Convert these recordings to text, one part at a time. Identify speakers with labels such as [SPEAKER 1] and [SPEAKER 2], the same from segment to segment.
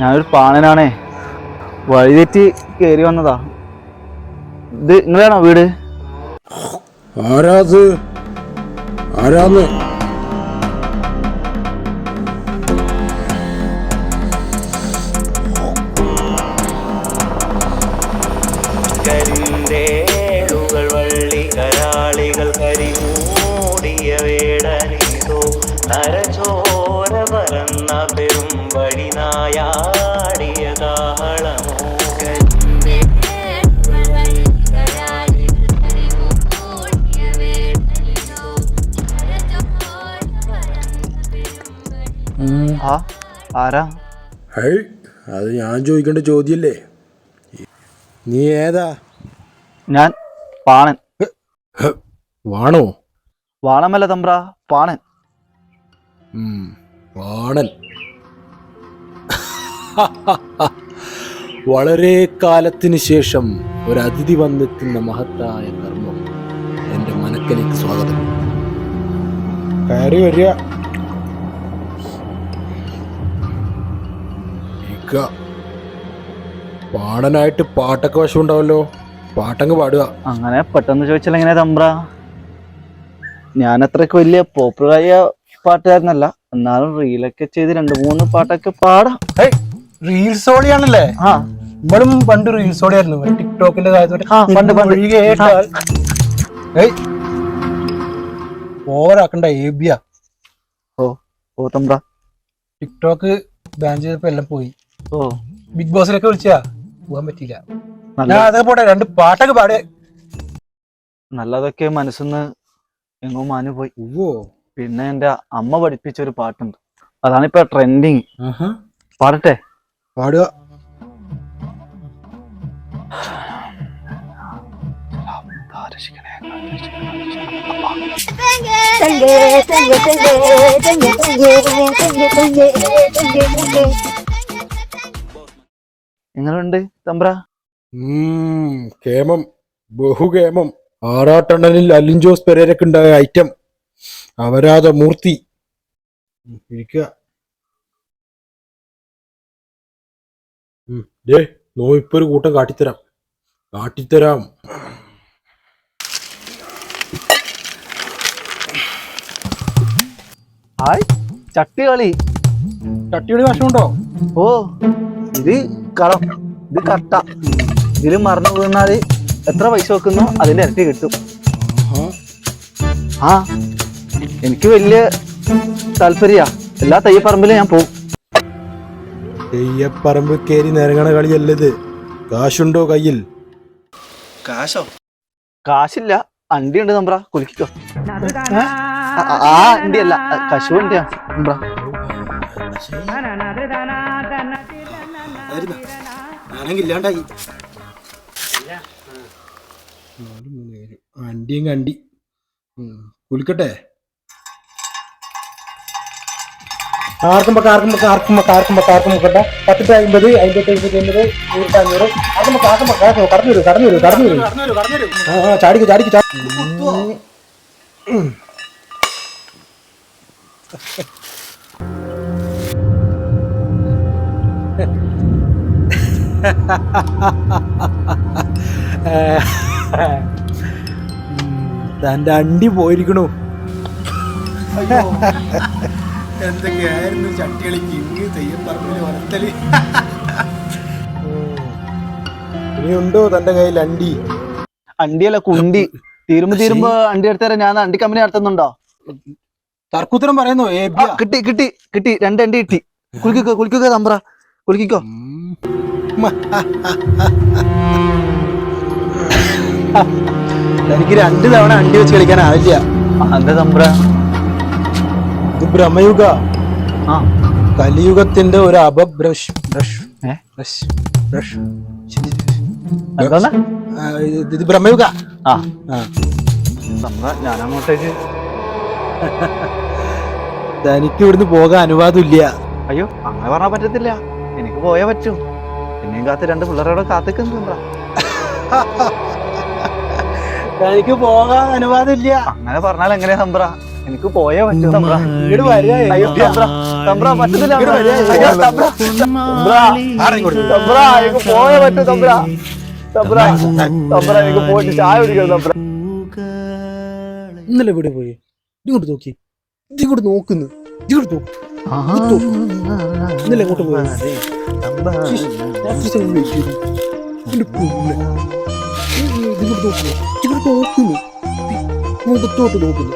[SPEAKER 1] ഞാനൊരു പാണനാണേ. വഴിതെറ്റി കേറി വന്നതാ. ഇത് നിങ്ങളാണോ വീട്?
[SPEAKER 2] ആരാത് ആരാന്ന്?
[SPEAKER 3] നരചോര പരന്ന പെരും വഴി
[SPEAKER 1] ആരാ?
[SPEAKER 2] ഹൈ അത് ഞാൻ ചോദിക്കേണ്ട ചോദ്യല്ലേ? നീ ഏതാ?
[SPEAKER 1] ഞാൻ പാണൻ.
[SPEAKER 2] വാണോ?
[SPEAKER 1] വാണമല്ല തമ്പ്ര പാണൻ.
[SPEAKER 2] പാണൻ വാണൻ. വളരെ കാലത്തിന് ശേഷം ഒരു അതിഥി വന്നെത്തുന്ന മഹത്തായ കർമ്മം. എന്റെ മനക്കലേക്ക് സ്വാഗതം. കയറി വരിക. ഇക്ക, പാടനായിട്ട് പാട്ടൊക്കെ വശം ഉണ്ടാവല്ലോ പാട്ടങ്ങ് പാടുക.
[SPEAKER 1] അങ്ങനെ പെട്ടെന്ന് ചോദിച്ചാൽ എങ്ങനെ തമ്പ്ര? ഞാൻ അത്രയ്ക്ക് വലിയ പോപ്പുലറായ പാട്ടുകാരനല്ല. എന്നാലും റീലൊക്കെ ചെയ്ത് രണ്ട് മൂന്ന് പാട്ടൊക്കെ പാടാം.
[SPEAKER 4] റീൽസ് ഓടിയാണല്ലേ?
[SPEAKER 1] ആ.
[SPEAKER 4] നമ്മളും പണ്ട് റീൽസ് ഓടിയായിരുന്നു. ടിക്ടോക്കിന്റെ. ഏയ്. ഓവറാക്കണ്ട ഏബിയ
[SPEAKER 1] ഓ ഓ തമ്പ്ര.
[SPEAKER 4] ടിക്ടോക്ക് ബാൻ ചെയ്തപ്പോ എല്ലാം പോയി. ബിഗ് ബോസിലൊക്കെ വിളിച്ചാ പോകാൻ പറ്റിയില്ല ഞാൻ അതൊക്കെ പോട്ടെ രണ്ട് പാട്ടൊക്കെ പാടേ
[SPEAKER 1] നല്ലതൊക്കെ മനസ്സിന്ന് എങ്ങോ മാനു പോയി
[SPEAKER 2] ഓ
[SPEAKER 1] പിന്നെ എന്റെ അമ്മ പഠിപ്പിച്ച ഒരു പാട്ടുണ്ട് അതാണ് ഇപ്പൊ ട്രെൻഡിങ് പാടട്ടെ
[SPEAKER 2] പാടുക
[SPEAKER 1] എങ്ങനെയുണ്ട് തമ്പ്ര?
[SPEAKER 2] കേമം ബഹുകേമം ആറാട്ടണ്ണനിൽ അലിൻ ജോസ് പെരേരക്ക് ഉണ്ടായ ഐറ്റം. അവരാത മൂർത്തി. ഇരിക്കുക. ഉം, ദേ നോയിപ്പൊരു കൂട്ടം കാട്ടിത്തരാം. കാട്ടിത്തരാം.
[SPEAKER 1] ഹായ് ചട്ടി കളി
[SPEAKER 4] ചട്ടിയുടെ വശമുണ്ടോ?
[SPEAKER 1] ഓ ഇത് കളം ഇത് കട്ട. ഇതിൽ മറന്നു വീണാൽ എത്ര പൈസ വെക്കുന്നു? അതിന്റെ ഇരട്ടി കിട്ടും. ആ എനിക്ക് വലിയ താല്പര്യ. എല്ലാ തയ്യപ്പറമ്പിലും ഞാൻ പോകും
[SPEAKER 2] തെയ്യപ്പറമ്പ് കയറി നിരങ്ങണ കളിയല്ലത് കാശുണ്ടോ കയ്യിൽ?
[SPEAKER 1] കാശോ? കാശില്ല. അണ്ടി ഉണ്ട് നമ്പ്ര കുലിക്കോ ആ അണ്ടി അല്ല കശു വണ്ടിയാ നമ്പ്ര
[SPEAKER 2] ഇല്ലാണ്ടായി. അണ്ടിയും കണ്ടി. കുലിക്കട്ടെ?
[SPEAKER 4] ആർക്കുമ്പോ കാർക്കുമ്പോ കാർക്കുമ്പോ കാർക്കുമ്പോ കാർക്കുമ്പോ കേട്ടോ പത്തിട്ട് അമ്പത് അമ്പത്തി അമ്പത്തി അമ്പത് നൂറ്റി അഞ്ഞൂറ് ആർക്കുമ്പോ കാർക്കുമ്പോ കാർക്കുമ്പോ കടന്നു വരും കടന്നു വരും കടന്നു വരും ആ ചാടിക്കോ ചാടിക്കോ ചാടി
[SPEAKER 2] തന്റെ അണ്ടി പോയിരിക്കണു. എന്തൊക്കെയായിരുന്നു ചട്ടികളിക്ക് ഇങ്ങ് തെയ്യപ്പറമ്പിൽ വളർത്തൽ ഇനിയുണ്ടോ തന്റെ കയ്യിൽ അണ്ടി?
[SPEAKER 1] അണ്ടിയല്ല കുണ്ടി. തീരുമ്പോ തീരുമ്പോ അണ്ടി എടുത്തരാ ഞാൻ അണ്ടി കമ്പനി നടത്തുന്നുണ്ടോ?
[SPEAKER 4] തർക്കുത്തരം പറയുന്നു? ഏബിയ
[SPEAKER 1] കിട്ടി കിട്ടി കിട്ടി. രണ്ട് അണ്ടി കിട്ടി. കുളിക്കോ കുളിക്കോ തമ്പ്ര. കുലിക്കോ
[SPEAKER 4] എനിക്ക് രണ്ട് തവണ അണ്ടി വെച്ച് കളിക്കാൻ ആവില്ല.
[SPEAKER 1] തമ്പ്ര?
[SPEAKER 4] ഇത് ബ്രഹ്മയുഗ.
[SPEAKER 1] ആ.
[SPEAKER 4] കലിയുഗത്തിന്റെ ഒരു അപബ്രഷ് ബ്രഷ് ബ്രഷ് ബ്രഷ്
[SPEAKER 1] എന്താ
[SPEAKER 4] ഇത്
[SPEAKER 1] ആ.
[SPEAKER 4] ആ.
[SPEAKER 1] തമ്പ്ര ഞാൻ അങ്ങോട്ടേക്ക്
[SPEAKER 4] തനിക്ക് ഇവിടുന്ന് പോകാൻ അനുവാദമില്ല.
[SPEAKER 1] അയ്യോ അങ്ങനെ പറഞ്ഞാൽ പറ്റത്തില്ല. എനിക്ക് പോയേ പറ്റൂ. പിന്നെയും കാത്ത് രണ്ട് പിള്ളേരോടെ കാത്തിക്കുന്നു
[SPEAKER 4] എനിക്ക് പോകാൻ അനുവാദമില്ല.
[SPEAKER 1] അങ്ങനെ പറഞ്ഞാൽ എങ്ങനെയാ സംബ്ര എനിക്ക് പോയേ പറ്റൂ
[SPEAKER 4] വരിക.
[SPEAKER 1] അയ്യോ പറ്റത്തില്ല. അയ്യോ എനിക്ക് പോയേ പറ്റൂ തമ്പ്ര. തമ്പ്ര തമ്പ്ര എനിക്ക് പോയിട്ട് ചായ കുടിക്കണം തമ്പ്ര.
[SPEAKER 4] ഇന്നലെ ഇവിടെ പോയി? ഇങ്ങോട്ട് നോക്കി. ഇങ്ങോട്ട് നോക്കുന്നു. ഇങ്ങോട്ട് നോക്ക്. ഇന്നലെ അങ്ങോട്ട് പോയി രാത്രി സമയം വെയിറ്റ് ചെയ്തു ഇതിന്റെ പൊന്നെ. ഇതിങ്ങോട്ട് നോക്കുന്നു നോക്കുന്നു മുഖത്തോട്ട് നോക്കുന്നു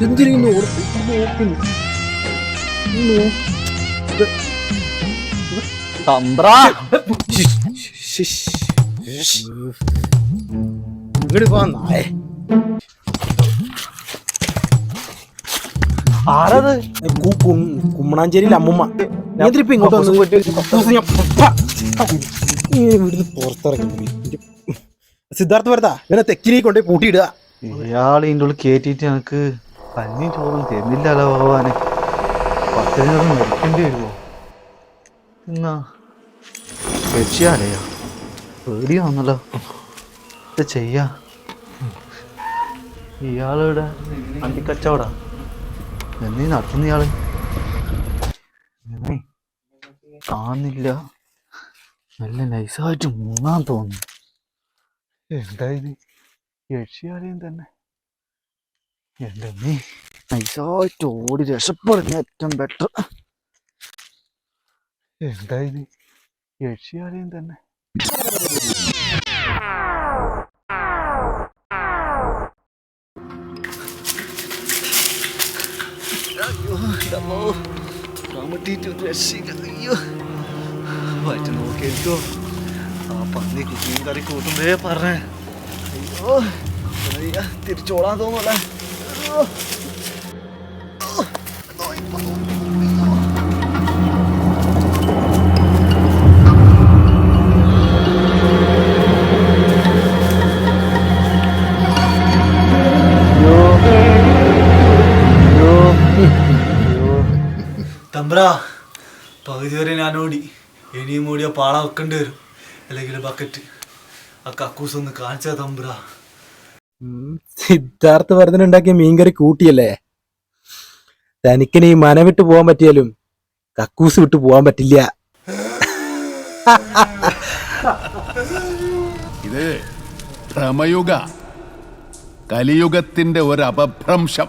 [SPEAKER 4] എന്തിനു നോക്കുന്നു നോ-
[SPEAKER 1] തമ്പ്ര
[SPEAKER 4] ഇങ്ങോട്ട് പോ നായേ
[SPEAKER 1] ആരത്?
[SPEAKER 4] കുമ്മണാഞ്ചേരിയിൽ അമ്മുമ്മ കുമ്മണാഞ്ചേരിയിലെ അമ്മൂമ്മ. ഞാൻ ഇങ്ങോട്ട് വന്നു. ഞാൻ ഇവിടുന്ന് പുറത്തിറങ്ങി സിദ്ധാർത്ഥ വരത്താ ഇവനെ തെക്കിനി കൊണ്ടേ പൂട്ടിയിടുക.
[SPEAKER 1] ഇയാൾ ഇതിന്റെ ഉള്ളിൽ കയറ്റിയിട്ട് നമുക്ക് പന്നി ചോറും തരുന്നില്ലല്ലോ ഭഗവാനെ. പത്തിനോട് മരിക്കേണ്ടി വരുമോ എന്നാ? രക്ഷിയാലെയോ? പേടിയാണല്ലോ ഇത് ചെയ്യാ. ഇയാളിവിടെ അണ്ടിക്കച്ചവടാ. എന്നീ നടത്തുന്ന ഇയാൾ. കാണുന്നില്ല. നല്ല നൈസായിട്ട് മൂന്നാന്ന് തോന്നുന്നു. എന്തായത്? യക്ഷിയാലയം തന്നെ. എന്റെ നീ നൈസായിട്ട് ഓടി രക്ഷപ്പെടുന്ന ഏറ്റവും ബെറ്റർ എന്തായത്? യക്ഷിയാലയം തന്നെ. അയ്യോ വയറ്റ് നോക്കിയിരിക്കോ. ആ പന്നി കുട്ടിയും കറി കൂട്ടുമ്പേ പറഞ്ഞേ. അയ്യോ തിരിച്ചോളാൻ തിരിച്ചോടാൻ
[SPEAKER 5] തമ്പ്ര പകുതി വരെ ഞാൻ ഓടി. ഇനിയും ഓടിയ പാള വെക്കേണ്ടി വരും. അല്ലെങ്കിൽ ബക്കറ്റ് ആ കക്കൂസ് ഒന്ന് കാണിച്ചാ തമ്പ്ര.
[SPEAKER 4] സിദ്ധാർത്ഥ വർദ്ധനുണ്ടാക്കിയ മീൻകറി കൂട്ടിയല്ലേ? തനിക്കിനി മന വിട്ട് പോകാൻ പറ്റിയാലും കക്കൂസ് വിട്ട് പോകാൻ പറ്റില്ല.
[SPEAKER 6] ഇത് ഭ്രമയുഗ കലിയുഗത്തിന്റെ ഒരു അപഭ്രംശം.